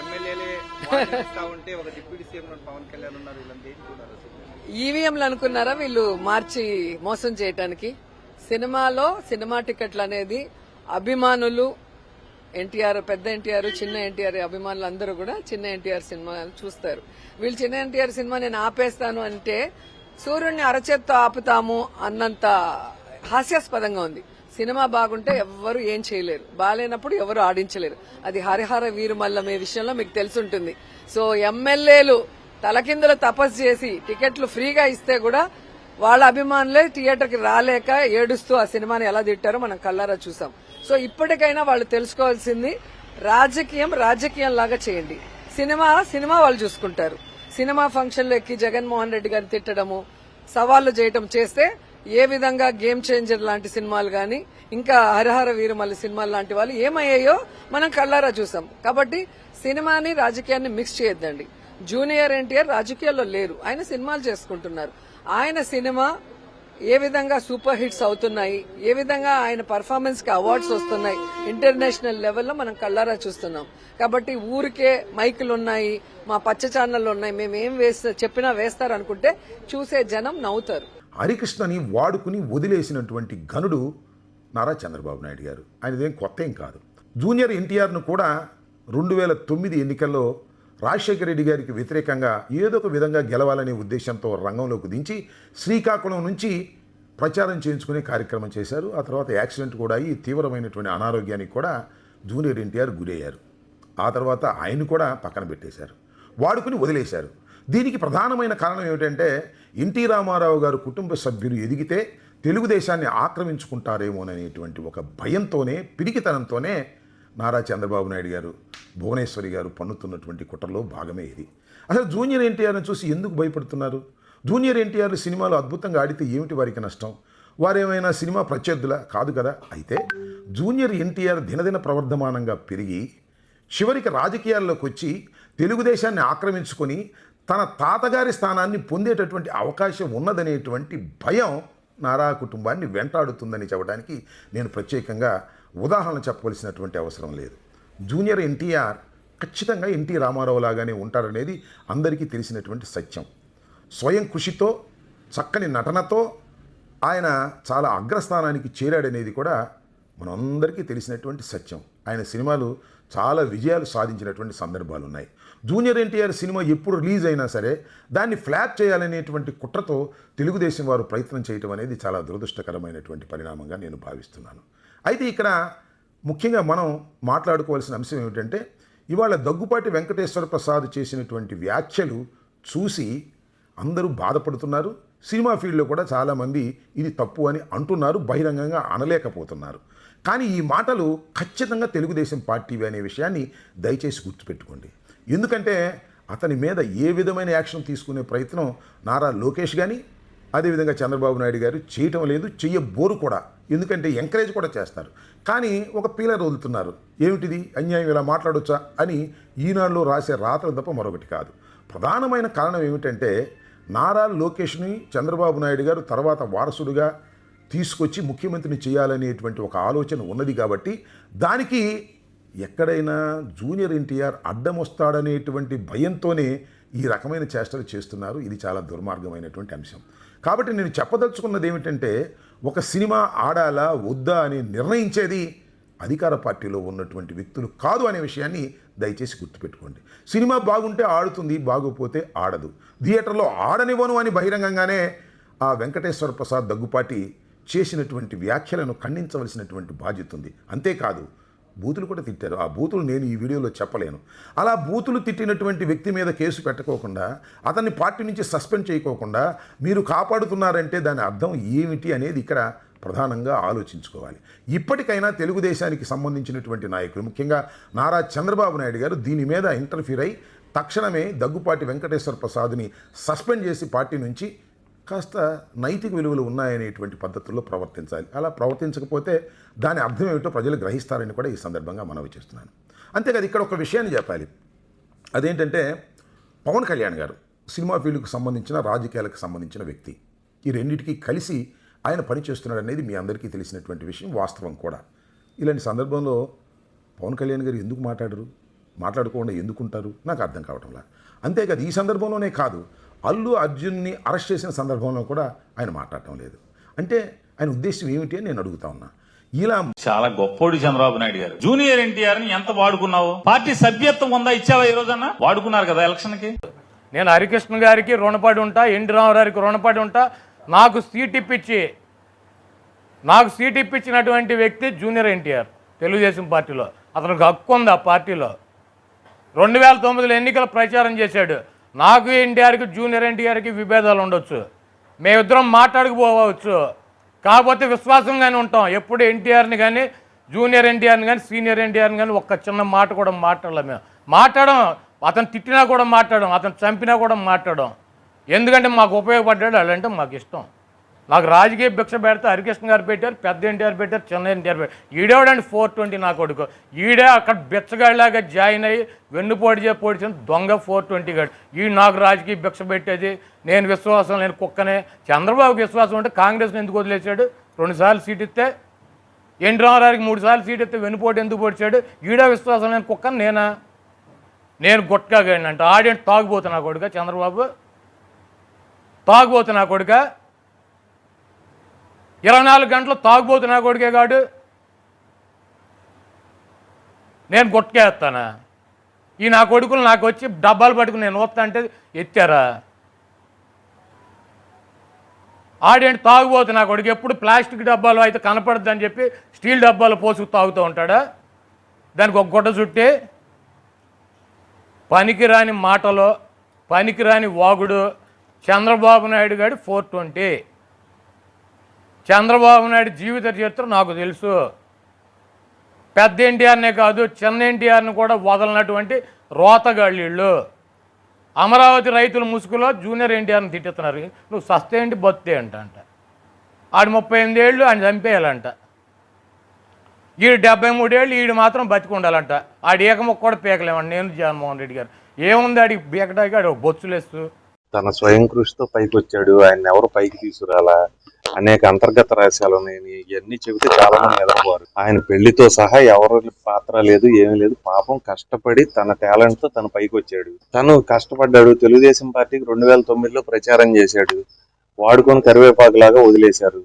ఎమ్మెల్యేలే ఉంటే ఒక deputy CM Pawan Kalyan ఉన్నారు వీళ్ళని ఈవీఎంలు అనుకున్నారా వీళ్ళు మార్చి మోసం చేయటానికి? సినిమాలో సినిమా టికెట్లు అనేది అభిమానులు ఎన్టీఆర్ పెద్ద ఎన్టీఆర్ చిన్న ఎన్టీఆర్ అభిమానులు అందరూ కూడా చిన్న ఎన్టీఆర్ సినిమా చూస్తారు. వీళ్ళు చిన్న ఎన్టీఆర్ సినిమా నేను ఆపేస్తాను అంటే సూర్యుడిని అరచేత్తో ఆపుతాము అన్నంత హాస్యాస్పదంగా ఉంది. సినిమా బాగుంటే ఎవ్వరు ఏం చేయలేరు. బాగాలేనప్పుడు ఎవరు ఆడించలేరు. అది హరిహర వీరుమల్లమే విషయంలో మీకు తెలుసుంటుంది. సో ఎమ్మెల్యేలు తలకిందులు తపస్సు చేసి టికెట్లు ఫ్రీగా ఇస్తే కూడా వాళ్ళ అభిమానులే థియేటర్కి రాలేక ఏడుస్తూ ఆ సినిమాని ఎలా తిట్టారో మనం కల్లారా చూసాం. సో ఇప్పటికైనా వాళ్ళు తెలుసుకోవాల్సింది రాజకీయం రాజకీయం లాగా చేయండి. సినిమా సినిమా వాళ్ళు చూసుకుంటారు. సినిమా ఫంక్షన్లో ఎక్కి జగన్మోహన్ రెడ్డి గారిని తిట్టడము సవాళ్ళు చేయటం చేస్తే ఏ విధంగా గేమ్ చేంజర్ లాంటి సినిమాలు గాని ఇంకా హరిహర వీరమల్లి సినిమాలు లాంటి వాళ్ళు ఏమయ్యాయో మనం కళ్ళారా చూసాం. కాబట్టి సినిమాని రాజకీయాన్ని మిక్స్ చేయొద్దండి. జూనియర్ ఎన్టీఆర్ రాజకీయాల్లో లేరు. ఆయన సినిమాలు చేసుకుంటున్నారు. ఆయన సినిమా ఏ విధంగా సూపర్ హిట్స్ అవుతున్నాయి ఏ విధంగా ఆయన పర్ఫార్మెన్స్కి అవార్డ్స్ వస్తున్నాయి ఇంటర్నేషనల్ లెవెల్లో మనం కళ్ళారా చూస్తున్నాం. కాబట్టి ఊరికే మైకులు ఉన్నాయి మా పచ్చ ఛానళ్ళు ఉన్నాయి మేము ఏం వేస్తా చెప్పినా వేస్తారు అనుకుంటే చూసే జనం నవ్వుతారు. హరికృష్ణని వాడుకుని వదిలేసినటువంటి ఘనుడు నారా చంద్రబాబు నాయుడు గారు. ఆయనదేం కొత్త ఏం కాదు. జూనియర్ ఎన్టీఆర్ను కూడా రెండు వేల తొమ్మిది ఎన్నికల్లో రాజశేఖర రెడ్డి గారికి వ్యతిరేకంగా ఏదో ఒక విధంగా గెలవాలనే ఉద్దేశంతో రంగంలోకి దించి శ్రీకాకుళం నుంచి ప్రచారం చేయించుకునే కార్యక్రమం చేశారు. ఆ తర్వాత యాక్సిడెంట్ కూడా అయ్యి తీవ్రమైనటువంటి అనారోగ్యానికి కూడా జూనియర్ ఎన్టీఆర్ గురయ్యారు. ఆ తర్వాత ఆయన కూడా పక్కన పెట్టేశారు. వాడుకుని వదిలేశారు. దీనికి ప్రధానమైన కారణం ఏమిటంటే ఎన్టీ రామారావు గారు కుటుంబ సభ్యులు ఎదిగితే తెలుగుదేశాన్ని ఆక్రమించుకుంటారేమోననేటువంటి ఒక భయంతోనే పిరికితనంతోనే నారా చంద్రబాబు నాయుడు గారు భువనేశ్వరి గారు పన్నుతున్నటువంటి కుట్రలో భాగమే ఇది. అసలు జూనియర్ ఎన్టీఆర్ని చూసి ఎందుకు భయపడుతున్నారు? జూనియర్ ఎన్టీఆర్ సినిమాలు అద్భుతంగా ఆడితే ఏమిటి వారికి నష్టం? వారేమైనా సినిమా ప్రత్యర్థుల? కాదు కదా. అయితే జూనియర్ ఎన్టీఆర్ దినదిన ప్రవర్ధమానంగా పెరిగి చివరికి రాజకీయాల్లోకి వచ్చి తెలుగుదేశాన్ని ఆక్రమించుకొని తన తాతగారి స్థానాన్ని పొందేటటువంటి అవకాశం ఉన్నదనేటువంటి భయం నారా కుటుంబాన్ని వెంటాడుతుందని చెప్పడానికి నేను ప్రత్యేకంగా ఉదాహరణ చెప్పవలసినటువంటి అవసరం లేదు. జూనియర్ ఎన్టీఆర్ ఖచ్చితంగా ఎన్టీ రామారావు లాగానే ఉంటారనేది అందరికీ తెలిసినటువంటి సత్యం. స్వయం కృషితో చక్కని నటనతో ఆయన చాలా అగ్రస్థానానికి చేరాడనేది కూడా మనందరికీ తెలిసినటువంటి సత్యం. ఆయన సినిమాలు చాలా విజయాలు సాధించినటువంటి సందర్భాలు ఉన్నాయి. జూనియర్ ఎన్టీఆర్ సినిమా ఎప్పుడు రిలీజ్ అయినా సరే దాన్ని ఫ్లాప్ చేయాలనేటువంటి కుట్రతో తెలుగుదేశం వారు ప్రయత్నం చేయటం అనేది చాలా దురదృష్టకరమైనటువంటి పరిణామంగా నేను భావిస్తున్నాను. అయితే ఇక్కడ ముఖ్యంగా మనం మాట్లాడుకోవాల్సిన అంశం ఏమిటంటే ఇవాళ దగ్గుపాటి వెంకటేశ్వర ప్రసాద్ చేసినటువంటి వ్యాఖ్యలు చూసి అందరూ బాధపడుతున్నారు. సినిమా ఫీల్డ్లో కూడా చాలామంది ఇది తప్పు అని అంటున్నారు బహిరంగంగా అనలేకపోతున్నారు. కానీ ఈ మాటలు ఖచ్చితంగా తెలుగుదేశం పార్టీవి అనే విషయాన్ని దయచేసి గుర్తుపెట్టుకోండి. ఎందుకంటే అతని మీద ఏ విధమైన యాక్షన్ తీసుకునే ప్రయత్నం నారా లోకేష్ కానీ అదేవిధంగా చంద్రబాబు నాయుడు గారు చేయటం లేదు చెయ్యబోరు కూడా. ఎందుకంటే ఎంకరేజ్ కూడా చేస్తారు. కానీ ఒక పీలర్ వదులుతున్నారు. ఏమిటిది? అన్యాయం ఇలా మాట్లాడొచ్చా? అని ఈనాడులో రాసే రాతలు తప్ప మరొకటి కాదు. ప్రధానమైన కారణం ఏమిటంటే నారా లోకేష్ని చంద్రబాబు నాయుడు గారు తర్వాత వారసుడుగా తీసుకొచ్చి ముఖ్యమంత్రిని చేయాలనేటువంటి ఒక ఆలోచన ఉన్నది కాబట్టి దానికి ఎక్కడైనా జూనియర్ ఎన్టీఆర్ అడ్డం వస్తాడనేటువంటి భయంతోనే ఈ రకమైన చేష్టలు చేస్తున్నారు. ఇది చాలా దుర్మార్గమైనటువంటి అంశం. కాబట్టి నేను చెప్పదలుచుకున్నది ఏమిటంటే ఒక సినిమా ఆడాలా వద్దా అని నిర్ణయించేది అధికార పార్టీలో ఉన్నటువంటి వ్యక్తులు కాదు అనే విషయాన్ని దయచేసి గుర్తుపెట్టుకోండి. సినిమా బాగుంటే ఆడుతుంది బాగోపోతే ఆడదు. థియేటర్లో ఆడనివ్వను అని బహిరంగంగానే ఆ వెంకటేశ్వర ప్రసాద్ దగ్గుపాటి చేసినటువంటి వ్యాఖ్యలను ఖండించవలసినటువంటి బాధ్యత ఉంది. అంతేకాదు బూతులు కూడా తిట్టారు. ఆ బూతులు నేను ఈ వీడియోలో చెప్పలేను. అలా బూతులు తిట్టినటువంటి వ్యక్తి మీద కేసు పెట్టకోకుండా అతన్ని పార్టీ నుంచి సస్పెండ్ చేయకోకుండా మీరు కాపాడుతున్నారంటే దాని అర్థం ఏమిటి అనేది ఇక్కడ ప్రధానంగా ఆలోచించుకోవాలి. ఇప్పటికైనా తెలుగుదేశానికి సంబంధించినటువంటి నాయకులు ముఖ్యంగా నారా చంద్రబాబు నాయుడు గారు దీని మీద ఇంటర్ఫీర్ అయి తక్షణమే దగ్గుపాటి వెంకటేశ్వర ప్రసాద్ని సస్పెండ్ చేసి పార్టీ నుంచి కాస్త నైతిక విలువలు ఉన్నాయనేటువంటి పద్ధతుల్లో ప్రవర్తించాలి. అలా ప్రవర్తించకపోతే దాని అర్థం ఏమిటో ప్రజలు గ్రహిస్తారని కూడా ఈ సందర్భంగా మనవి చేస్తున్నాను. అంతేకాదు ఇక్కడ ఒక విషయాన్ని చెప్పాలి. అదేంటంటే పవన్ కళ్యాణ్ గారు సినిమా ఫీల్డ్కు సంబంధించిన రాజకీయాలకు సంబంధించిన వ్యక్తి. ఈ రెండింటికి కలిసి ఆయన పనిచేస్తున్నాడు అనేది మీ అందరికీ తెలిసినటువంటి విషయం వాస్తవం కూడా. ఇలాంటి సందర్భంలో పవన్ కళ్యాణ్ గారు ఎందుకు మాట్లాడరు? మాట్లాడుకోకుండా ఎందుకుంటారు? నాకు అర్థం కావటంలా. అంతేకాదు ఈ సందర్భంలోనే కాదు అల్లు అర్జున్ని అరెస్ట్ చేసిన సందర్భంలో కూడా ఆయన మాట్లాడటం లేదు. అంటే ఆయన ఉద్దేశం ఏమిటి అని నేను అడుగుతా ఉన్నా. ఇలా చాలా గొప్పోడు చంద్రబాబు నాయుడు గారు. జూనియర్ ఎన్టీఆర్ని ఎంత వాడుకున్నావు? పార్టీ సభ్యత్వం ఉందా ఇచ్చావా ఈ రోజన్నా? వాడుకున్నారు కదా ఎలక్షన్కి నేను హరికృష్ణ గారికి రుణపడి ఉంటా ఎన్టీ రామారావుకి రుణపడి ఉంటా. నాకు సీట్ ఇప్పించి నాకు సీట్ ఇప్పించినటువంటి వ్యక్తి జూనియర్ ఎన్టీఆర్ తెలుగుదేశం పార్టీలో. అతనికి హక్కు ఉంది ఆ పార్టీలో. రెండు వేల తొమ్మిదిలో ఎన్నికల ప్రచారం చేశాడు. నాకు ఎన్టీఆర్కి జూనియర్ ఎన్టీఆర్కి విభేదాలు ఉండొచ్చు. మేమిద్దరం మాట్లాడుకుపోవచ్చు కాకపోతే విశ్వాసంగానే ఉంటాం. ఎప్పుడు ఎన్టీఆర్ని కానీ జూనియర్ ఎన్టీఆర్ని కానీ సీనియర్ ఎన్టీఆర్ని కానీ ఒక్క చిన్న మాట కూడా మాట్లాడలేం మేము. మాట్లాడడం అతను తిట్టినా కూడా మాట్లాడడం అతను చంపినా కూడా మాట్లాడడం ఎందుకంటే మాకు ఉపయోగపడ్డాడు అలాంటే మాకు ఇష్టం. నాకు రాజకీయ భిక్ష పెడితే హరికృష్ణ గారు పెట్టారు పెద్ద ఎన్టీఆర్ పెట్టారు చిన్న ఎన్టీఆర్ పెట్టారు. ఈడేవాడండి ఫోర్ ట్వంటీ నా కొడుకు? ఈడే అక్కడ బిచ్చగాడిలాగా జాయిన్ అయ్యి వెన్నుపోటు చే పొడిచిన దొంగ ఫోర్ ట్వంటీ గాడు. ఈ నాకు రాజకీయ భిక్ష పెట్టేది నేను విశ్వాసం లేని కుక్కనే. చంద్రబాబుకి విశ్వాసం ఉంటే కాంగ్రెస్ని ఎందుకు వదిలేశాడు? రెండుసార్లు సీట్ ఇస్తే ఎన్టీ రామారావుకి మూడు సార్లు సీట్ ఇస్తే వెన్నుపోటు ఎందుకు పొడిచాడు? ఈడా విశ్వాసం లేని కుక్కని నేనా? నేను గుట్కా అంటే. ఆడియంట్ తాగుబోతున్నా కొడుక? చంద్రబాబు? తాగుపోతున్నా కొడుక? ఇరవై నాలుగు గంటలు తాగుబోతున్నా కొడుకే కాడు నేను గుట్టకేస్తానా? ఈ నా కొడుకులు నాకు వచ్చి డబ్బాలు పట్టుకుని నేను వస్తా అంటే ఎత్తారా? ఆడేంటి తాగుబోతు నా కొడుకు? ఎప్పుడు ప్లాస్టిక్ డబ్బాలు అయితే కనపడద్దని చెప్పి స్టీల్ డబ్బాలు పోసుకు తాగుతూ ఉంటాడా? దానికి ఒక గుడ్డ చుట్టి పనికిరాని మాటలో పనికిరాని వాగుడు చంద్రబాబు నాయుడు గారి ఫోర్ ట్వంటీ. చంద్రబాబు నాయుడు జీవిత చరిత్ర నాకు తెలుసు. పెద్ద ఎన్టీఆర్నే కాదు చిన్న ఎన్టీఆర్ని కూడా వదలనటువంటి రోతగాళ్ళు అమరావతి రైతుల ముసుగులో జూనియర్ ఎన్టీఆర్ని తిట్టుతున్నారు నువ్వు సస్తే ఏంటి బొత్తే అంట అంట. ఆడు ముప్పై ఎనిమిది ఏళ్ళు ఆయన చంపేయాలంట. ఈడు డెబ్బై మూడేళ్ళు ఈడు మాత్రం బతికి ఉండాలంట. ఆడి ఏకముక్క కూడా పీకలేమండి నేను జగన్మోహన్ రెడ్డి గారు. ఏముంది ఆడికి పీకడానికి ఆడు బొచ్చులేస్తూ తన స్వయం కృషితో పైకి వచ్చాడు ఆయన ఎవరు పైకి తీసుకురాలా? అనేక అంతర్గత రహస్యాలు ఉన్నాయని ఇవన్నీ చెబితే చాలా మంది నిద్రపోరు ఆయన పెళ్ళితో సహా ఎవరు పాత్ర లేదు ఏమీ లేదు. పాపం కష్టపడి తన టాలెంట్తో తన పైకి వచ్చాడు తను కష్టపడ్డాడు. తెలుగుదేశం పార్టీకి రెండు వేల తొమ్మిదిలో ప్రచారం చేశాడు. వాడుకొని కరివేపాకు లాగా వదిలేశారు.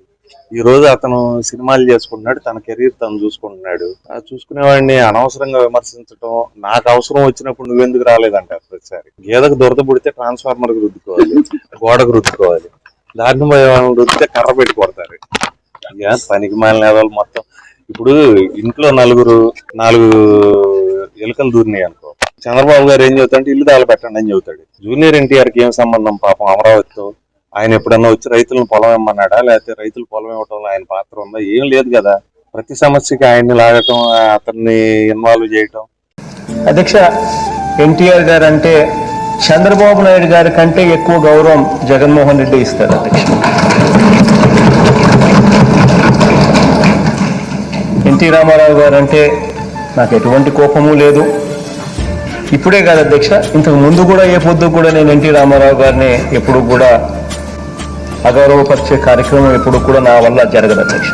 ఈ రోజు అతను సినిమాలు చేసుకుంటున్నాడు. తన కెరీర్ తను చూసుకుంటున్నాడు. ఆ చూసుకునేవాడిని అనవసరంగా విమర్శించడం నాకు అవసరం వచ్చినప్పుడు నువ్వెందుకు రాలేదంటారు ప్రతిసారి. గేదకు దురద పుడితే ట్రాన్స్ఫార్మర్ రుద్దుకోవాలి. గోడకు రుద్దుకోవాలి. దాన్ని వస్తే కర్ర పెట్టి కొడతారు. ఇక పనికి మాలిన వాళ్ళు మొత్తం ఇప్పుడు ఇంట్లో నలుగురు నాలుగు ఎలుకలు దూరినాయి అనుకో. చంద్రబాబు గారు ఏం చెబుతాడంటే ఇల్లు దాలు పెట్టండి అని చెబుతాడు. జూనియర్ ఎన్టీఆర్కి ఏం సంబంధం? పాపం అమరావతితో ఆయన ఎప్పుడన్నా వచ్చి రైతులను పొలం ఇమ్మన్నాడా? లేకపోతే రైతులు పొలం ఇవ్వడంలో ఆయన పాత్ర ఉందా? ఏం లేదు కదా. ప్రతి సమస్యకి ఆయన్ని లాగటం అతన్ని ఇన్వాల్వ్ చేయటం. అధ్యక్ష ఎన్టీఆర్ గారు అంటే చంద్రబాబు నాయుడు గారి కంటే ఎక్కువ గౌరవం జగన్మోహన్ రెడ్డి ఇస్తారు అధ్యక్ష. ఎన్టీ రామారావు గారు అంటే నాకు ఎటువంటి కోపము లేదు. ఇప్పుడే కాదు అధ్యక్ష ఇంతకు ముందు కూడా ఏ పొద్దు కూడా నేను ఎన్టీ రామారావు గారిని ఎప్పుడు కూడా అగౌరవపరిచే కార్యక్రమం ఎప్పుడు కూడా నా వల్ల జరగదు అధ్యక్ష.